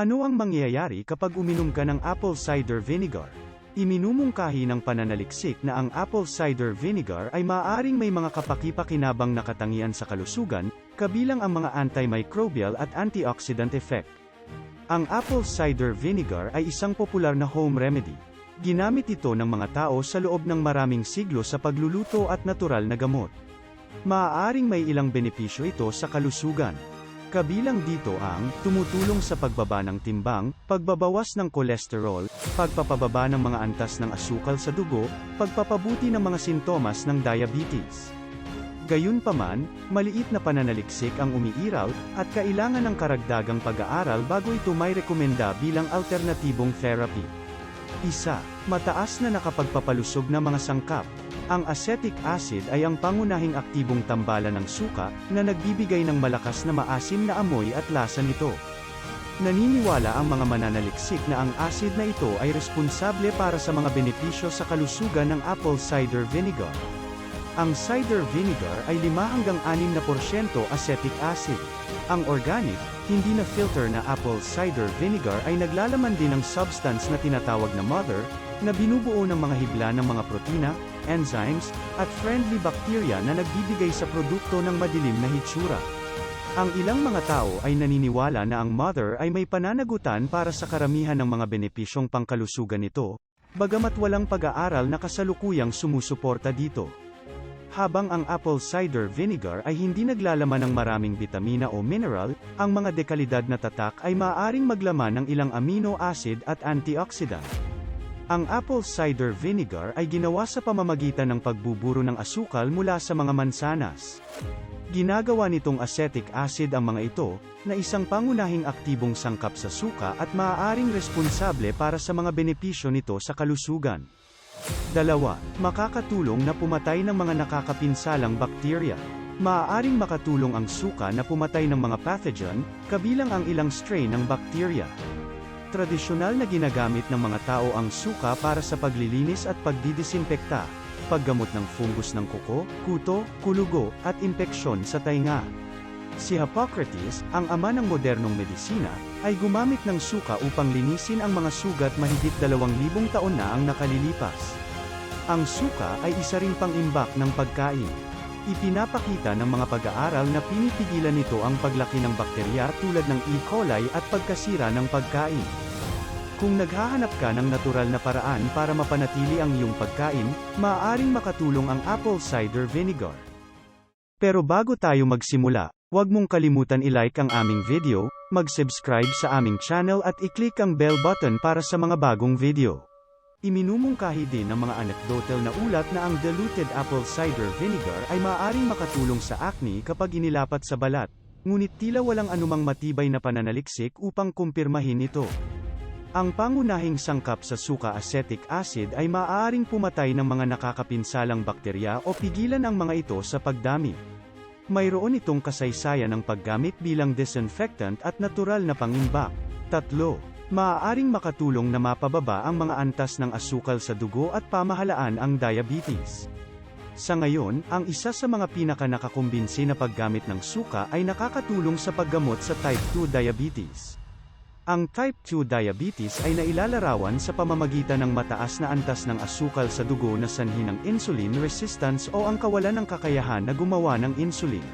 Ano ang mangyayari kapag uminom ka ng apple cider vinegar? Iminumungkahi ng pananaliksik na ang apple cider vinegar ay maaaring may mga kapaki-pakinabang na katangian sa kalusugan, kabilang ang mga antimicrobial at antioxidant effect. Ang apple cider vinegar ay isang popular na home remedy. Ginamit ito ng mga tao sa loob ng maraming siglo sa pagluluto at natural na gamot. Maaaring may ilang benepisyo ito sa kalusugan. Kabilang dito ang tumutulong sa pagbaba ng timbang, pagbabawas ng kolesterol, pagpapababa ng mga antas ng asukal sa dugo, pagpapabuti ng mga sintomas ng diabetes. Gayunpaman, maliit na pananaliksik ang umiiral, at kailangan ng karagdagang pag-aaral bago ito may rekomenda bilang alternatibong therapy. Isa, mataas na nakapagpapalusog na mga sangkap. Ang acetic acid ay ang pangunahing aktibong tambalan ng suka, na nagbibigay ng malakas na maasim na amoy at lasa nito. Naniniwala ang mga mananaliksik na ang acid na ito ay responsable para sa mga benepisyo sa kalusugan ng apple cider vinegar. Ang cider vinegar ay 5 hanggang 6 na porsyento acetic acid. Ang organic, hindi na filter na apple cider vinegar ay naglalaman din ng substance na tinatawag na mother, na binubuo ng mga hibla ng mga protina, enzymes, at friendly bacteria na nagbibigay sa produkto ng madilim na hitsura. Ang ilang mga tao ay naniniwala na ang mother ay may pananagutan para sa karamihan ng mga benepisyong pangkalusugan nito, bagamat walang pag-aaral na kasalukuyang sumusuporta dito. Habang ang apple cider vinegar ay hindi naglalaman ng maraming bitamina o mineral, ang mga dekalidad na tatak ay maaaring maglaman ng ilang amino acid at antioxidant. Ang apple cider vinegar ay ginawa sa pamamagitan ng pagbuburo ng asukal mula sa mga mansanas. Ginagawa nitong acetic acid ang mga ito, na isang pangunahing aktibong sangkap sa suka at maaaring responsable para sa mga benepisyo nito sa kalusugan. Dalawa, makakatulong na pumatay ng mga nakakapinsalang bakterya. Maaaring makatulong ang suka na pumatay ng mga pathogen, kabilang ang ilang strain ng bakterya. Tradisyonal na ginagamit ng mga tao ang suka para sa paglilinis at pagdidisinfekta, paggamot ng fungus ng kuko, kuto, kulugo, at impeksyon sa tainga. Si Hippocrates, ang ama ng modernong medisina, ay gumamit ng suka upang linisin ang mga sugat mahigit dalawang libong taon na ang nakalilipas. Ang suka ay isa ring pangimbak ng pagkain. Ipinapakita ng mga pag-aaral na pinipigilan nito ang paglaki ng bakterya tulad ng E. coli at pagkasira ng pagkain. Kung naghahanap ka ng natural na paraan para mapanatili ang iyong pagkain, maaaring makatulong ang apple cider vinegar. Pero bago tayo magsimula, huwag mong kalimutan i-like ang aming video, mag-subscribe sa aming channel at i-click ang bell button para sa mga bagong video. Iminumungkahi din ng mga anecdotal na ulat na ang diluted apple cider vinegar ay maaaring makatulong sa acne kapag inilapat sa balat, ngunit tila walang anumang matibay na pananaliksik upang kumpirmahin ito. Ang pangunahing sangkap sa suka acetic acid ay maaaring pumatay ng mga nakakapinsalang bakterya o pigilan ang mga ito sa pagdami. Mayroon itong kasaysayan ng paggamit bilang disinfectant at natural na pangimbak. Tatlo, maaaring makatulong na mapababa ang mga antas ng asukal sa dugo at pamahalaan ang diabetes. Sa ngayon, ang isa sa mga pinaka-nakakumbinsi na paggamit ng suka ay nakakatulong sa paggamot sa type 2 diabetes. Ang type 2 diabetes ay nailalarawan sa pamamagitan ng mataas na antas ng asukal sa dugo na sanhi ng insulin resistance o ang kawalan ng kakayahan na gumawa ng insulin.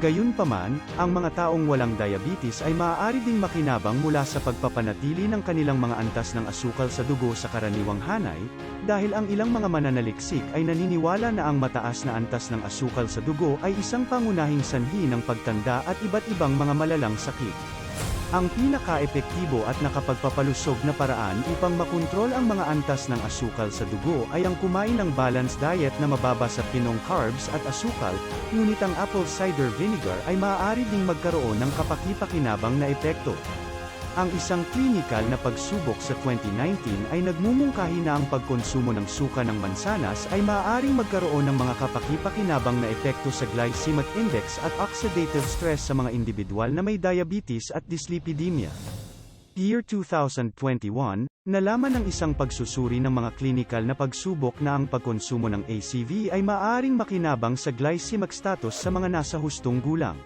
Gayunpaman, ang mga taong walang diabetes ay maaari ding makinabang mula sa pagpapanatili ng kanilang mga antas ng asukal sa dugo sa karaniwang hanay, dahil ang ilang mga mananaliksik ay naniniwala na ang mataas na antas ng asukal sa dugo ay isang pangunahing sanhi ng pagtanda at iba't ibang mga malalang sakit. Ang pinaka-epektibo at nakapagpapalusog na paraan upang makontrol ang mga antas ng asukal sa dugo ay ang kumain ng balanced diet na mababa sa pinong carbs at asukal, ngunit ang apple cider vinegar ay maaari ding magkaroon ng kapaki-pakinabang na epekto. Ang isang klinikal na pagsubok sa 2019 ay nagmumungkahi na ang pagkonsumo ng suka ng mansanas ay maaaring magkaroon ng mga kapaki-pakinabang na epekto sa glycemic index at oxidative stress sa mga individual na may diabetes at dyslipidemia. Year 2021, nalaman ng isang pagsusuri ng mga klinikal na pagsubok na ang pagkonsumo ng ACV ay maaaring makinabang sa glycemic status sa mga nasa hustong gulang.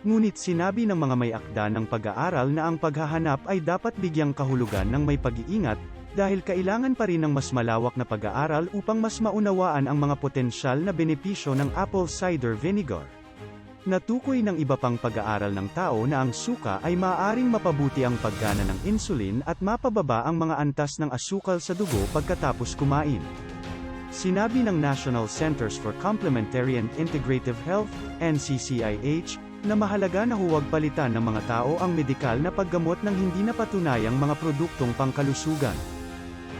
Ngunit sinabi ng mga may akda ng pag-aaral na ang paghahanap ay dapat bigyang kahulugan ng may pag-iingat, dahil kailangan pa rin ng mas malawak na pag-aaral upang mas maunawaan ang mga potensyal na benepisyo ng apple cider vinegar. Natukoy ng iba pang pag-aaral ng tao na ang suka ay maaaring mapabuti ang paggana ng insulin at mapababa ang mga antas ng asukal sa dugo pagkatapos kumain. Sinabi ng National Centers for Complementary and Integrative Health, NCCIH, na mahalaga na huwag palitan ng mga tao ang medikal na paggamot ng hindi napatunayang mga produktong pangkalusugan.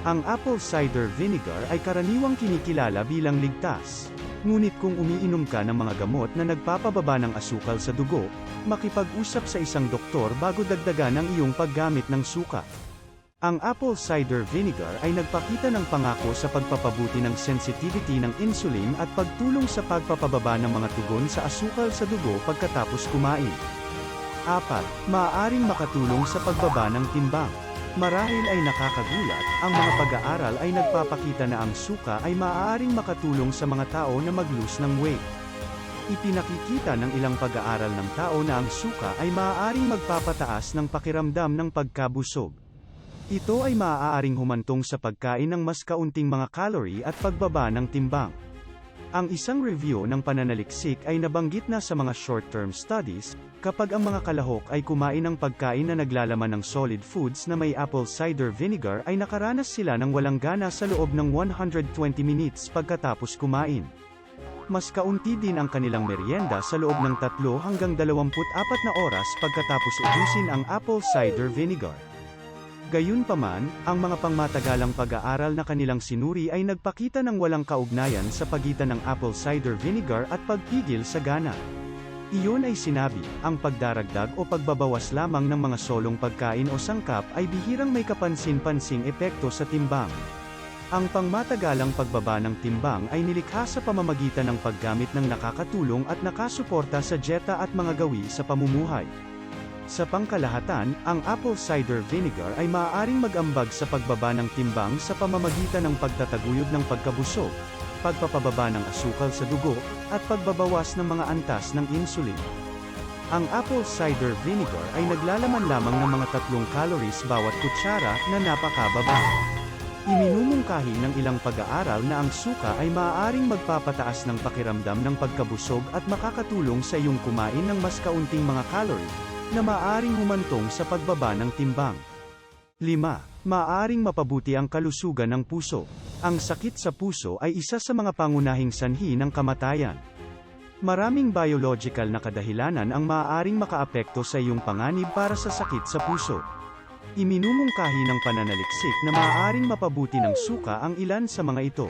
Ang apple cider vinegar ay karaniwang kinikilala bilang ligtas. Ngunit kung umiinom ka ng mga gamot na nagpapababa ng asukal sa dugo, makipag-usap sa isang doktor bago dagdagan ang iyong paggamit ng suka. Ang apple cider vinegar ay nagpakita ng pangako sa pagpapabuti ng sensitivity ng insulin at pagtulong sa pagpapababa ng mga tugon sa asukal sa dugo pagkatapos kumain. 4. Maaaring makatulong sa pagbaba ng timbang. Marahil ay nakakagulat, ang mga pag-aaral ay nagpapakita na ang suka ay maaaring makatulong sa mga tao na mag-lose ng weight. Ipinakikita ng ilang pag-aaral ng tao na ang suka ay maaaring magpapataas ng pakiramdam ng pagkabusog. Ito ay maaaring humantong sa pagkain ng mas kaunting mga calorie at pagbaba ng timbang. Ang isang review ng pananaliksik ay nabanggit na sa mga short-term studies, kapag ang mga kalahok ay kumain ng pagkain na naglalaman ng solid foods na may apple cider vinegar ay nakaranas sila ng walang gana sa loob ng 120 minutes pagkatapos kumain. Mas kaunti din ang kanilang merienda sa loob ng 3 hanggang 24 na oras pagkatapos ubusin ang apple cider vinegar. Gayunpaman, ang mga pangmatagalang pag-aaral na kanilang sinuri ay nagpakita ng walang kaugnayan sa pagitan ng apple cider vinegar at pagpigil sa gana. Iyon ay sinabi, ang pagdaragdag o pagbabawas lamang ng mga solong pagkain o sangkap ay bihirang may kapansin-pansing epekto sa timbang. Ang pangmatagalang pagbaba ng timbang ay nilikha sa pamamagitan ng paggamit ng nakakatulong at nakasuporta sa dieta at mga gawi sa pamumuhay. Sa pangkalahatan, ang apple cider vinegar ay maaaring mag-ambag sa pagbaba ng timbang sa pamamagitan ng pagtataguyod ng pagkabusog, pagpapababa ng asukal sa dugo, at pagbabawas ng mga antas ng insulin. Ang apple cider vinegar ay naglalaman lamang ng mga tatlong calories bawat kutsara na napakababa. Iminumungkahi ng ilang pag-aaral na ang suka ay maaaring magpapataas ng pakiramdam ng pagkabusog at makakatulong sa iyong kumain ng mas kaunting mga calorie, na maaaring humantong sa pagbaba ng timbang. 5. Maaaring mapabuti ang kalusugan ng puso. Ang sakit sa puso ay isa sa mga pangunahing sanhi ng kamatayan. Maraming biological na kadahilanan ang maaaring makaapekto sa iyong panganib para sa sakit sa puso. Iminumungkahi ng pananaliksik na maaaring mapabuti ng suka ang ilan sa mga ito.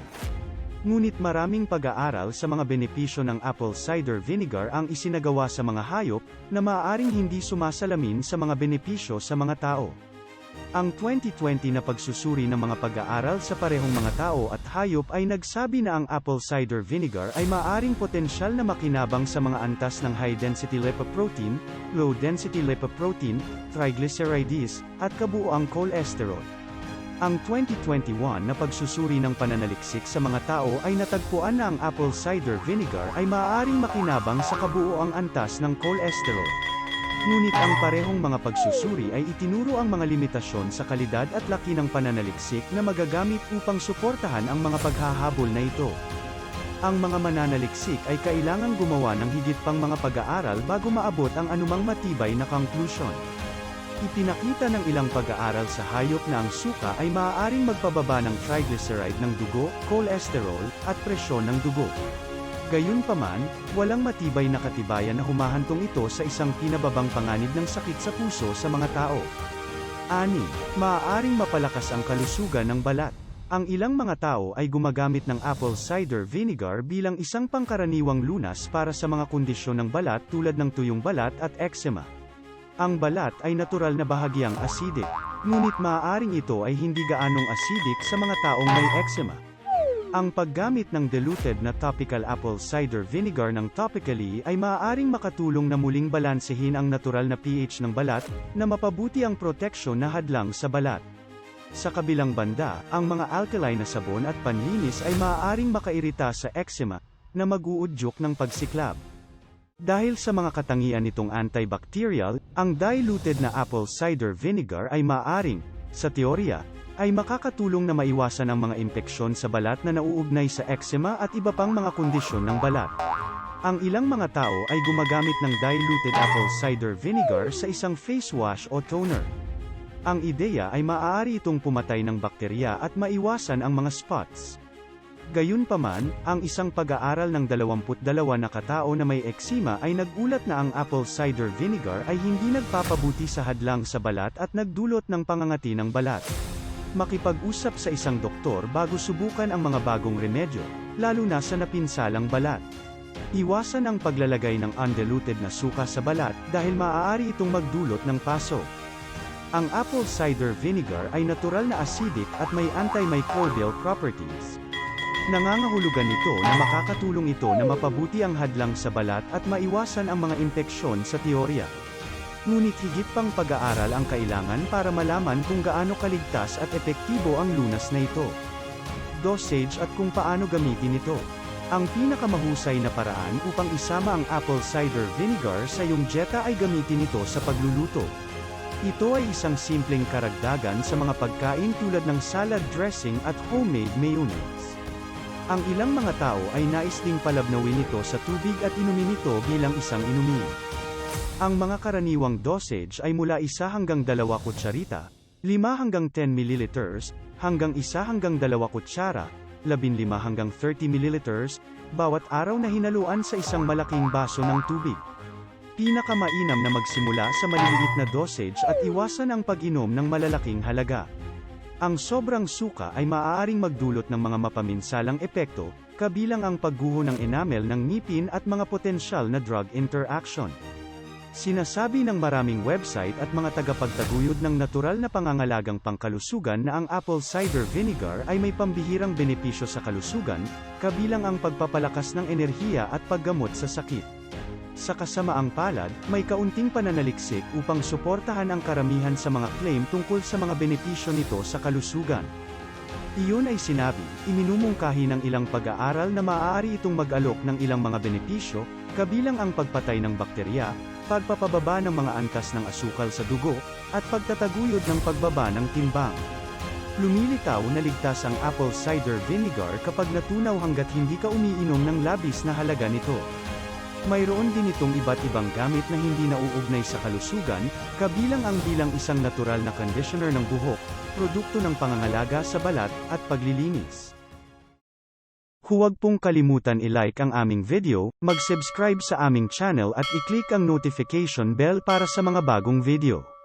Ngunit maraming pag-aaral sa mga benepisyo ng apple cider vinegar ang isinagawa sa mga hayop, na maaaring hindi sumasalamin sa mga benepisyo sa mga tao. Ang 2020 na pagsusuri ng mga pag-aaral sa parehong mga tao at hayop ay nagsabi na ang apple cider vinegar ay maaaring potensyal na makinabang sa mga antas ng high-density lipoprotein, low-density lipoprotein, triglycerides, at kabuoang cholesterol. Ang 2021 na pagsusuri ng pananaliksik sa mga tao ay natagpuan na ang apple cider vinegar ay maaaring makinabang sa kabuoang antas ng cholesterol. Ngunit ang parehong mga pagsusuri ay itinuro ang mga limitasyon sa kalidad at laki ng pananaliksik na magagamit upang suportahan ang mga paghahabol na ito. Ang mga mananaliksik ay kailangang gumawa ng higit pang mga pag-aaral bago maabot ang anumang matibay na conclusion. Ipinakita ng ilang pag-aaral sa hayop na ang suka ay maaaring magpababa ng triglyceride ng dugo, cholesterol, at presyon ng dugo. Gayunpaman, walang matibay na katibayan na humahantong ito sa isang pinababang panganib ng sakit sa puso sa mga tao. Ani, maaaring mapalakas ang kalusugan ng balat. Ang ilang mga tao ay gumagamit ng apple cider vinegar bilang isang pangkaraniwang lunas para sa mga kondisyon ng balat tulad ng tuyong balat at eczema. Ang balat ay natural na bahagyang acidic, ngunit maaaring ito ay hindi gaanong acidic sa mga taong may eczema. Ang paggamit ng diluted na topical apple cider vinegar ng topically ay maaaring makatulong na muling balansehin ang natural na pH ng balat, na mapabuti ang proteksyon na hadlang sa balat. Sa kabilang banda, ang mga alkaline na sabon at panlinis ay maaaring makairita sa eczema, na mag-uudyok ng pagsiklab. Dahil sa mga katangian nitong antibacterial, ang diluted na apple cider vinegar ay maaring, sa teorya, ay makakatulong na maiwasan ang mga impeksyon sa balat na nauugnay sa eczema at iba pang mga kondisyon ng balat. Ang ilang mga tao ay gumagamit ng diluted apple cider vinegar sa isang face wash o toner. Ang ideya ay maaari itong pumatay ng bakterya at maiwasan ang mga spots. Gayunpaman, ang isang pag-aaral ng 22 na katao na may eksima ay nagulat na ang apple cider vinegar ay hindi nagpapabuti sa hadlang sa balat at nagdulot ng pangangati ng balat. Makipag-usap sa isang doktor bago subukan ang mga bagong remedyo, lalo na sa napinsalang balat. Iwasan ang paglalagay ng undiluted na suka sa balat dahil maaari itong magdulot ng paso. Ang apple cider vinegar ay natural na acidic at may antimicrobial properties. Nangangahulugan nito na makakatulong ito na mapabuti ang hadlang sa balat at maiwasan ang mga impeksyon sa teorya. Ngunit higit pang pag-aaral ang kailangan para malaman kung gaano kaligtas at epektibo ang lunas na ito. Dosage at kung paano gamitin ito. Ang pinakamahusay na paraan upang isama ang apple cider vinegar sa iyong dieta ay gamitin ito sa pagluluto. Ito ay isang simpleng karagdagan sa mga pagkain tulad ng salad dressing at homemade mayonnaise. Ang ilang mga tao ay nais ding palabnawin ito sa tubig at inumin ito bilang isang inumin. Ang mga karaniwang dosage ay mula 1 hanggang 2 kutsarita, 5 hanggang 10 ml, hanggang 1 hanggang 2 kutsara, 15 hanggang 30 ml, bawat araw na hinaluan sa isang malaking baso ng tubig. Pinakamainam na magsimula sa maliliit na dosage at iwasan ang pag-inom ng malalaking halaga. Ang sobrang suka ay maaaring magdulot ng mga mapaminsalang epekto, kabilang ang pagguho ng enamel ng ngipin at mga potensyal na drug interaction. Sinasabi ng maraming website at mga tagapagtaguyod ng natural na pangangalagang pangkalusugan na ang apple cider vinegar ay may pambihirang benepisyo sa kalusugan, kabilang ang pagpapalakas ng enerhiya at paggamot sa sakit. Sa kasamaang palad, may kaunting pananaliksik upang suportahan ang karamihan sa mga claim tungkol sa mga benepisyo nito sa kalusugan. Iyon ay sinabi, iminumungkahi ng ilang pag-aaral na maaari itong mag-alok ng ilang mga benepisyo, kabilang ang pagpatay ng bakterya, pagpapababa ng mga antas ng asukal sa dugo, at pagtataguyod ng pagbaba ng timbang. Lumilitaw na ligtas ang apple cider vinegar kapag natunaw hanggat hindi ka umiinom ng labis na halaga nito. Mayroon din itong iba't ibang gamit na hindi nauugnay sa kalusugan, kabilang ang bilang isang natural na conditioner ng buhok, produkto ng pangangalaga sa balat, at paglilinis. Huwag pong kalimutan i-like ang aming video, mag-subscribe sa aming channel at i-click ang notification bell para sa mga bagong video.